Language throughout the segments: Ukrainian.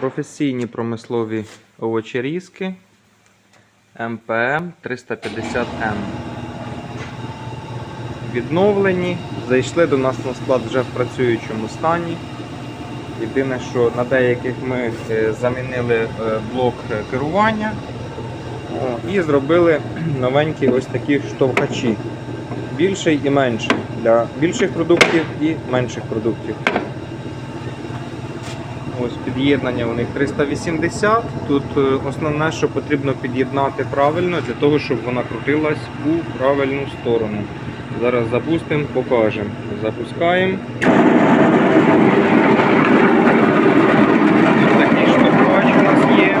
Професійні промислові овочерізки МПМ 350М. Відновлені, зайшли до нас на склад вже в працюючому стані. Єдине, що на деяких ми е, замінили е, блок керування і зробили новенькі ось такі штовхачі. Більший і менший для більших продуктів і менших продуктів. Ось під'єднання у них 380. Тут е, основне, що потрібно під'єднати правильно для того, щоб вона крутилась у правильну сторону. Зараз запустимо, покажемо. Запускаємо. Ось Такий штовхач у нас є.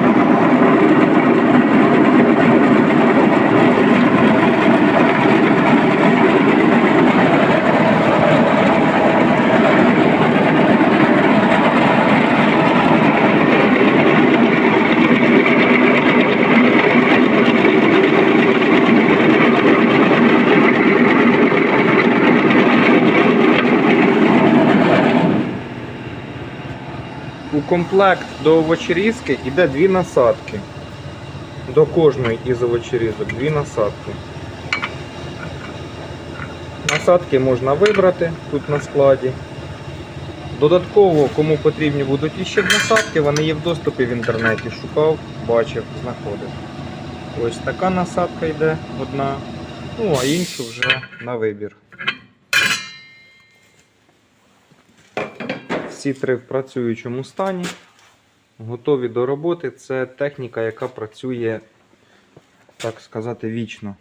У комплект до овочерізки йде дві насадки. До кожної із овочерізок дві насадки. Насадки можна вибрати тут на складі. Додатково, кому потрібні будуть іще насадки, вони є в доступі в інтернеті. Шукав, бачив, знаходив. Ось така насадка йде одна, ну а іншу вже на вибір. Всі три в працюючому стані. Готові до роботи. Це техніка, яка працює, так сказати, вічно.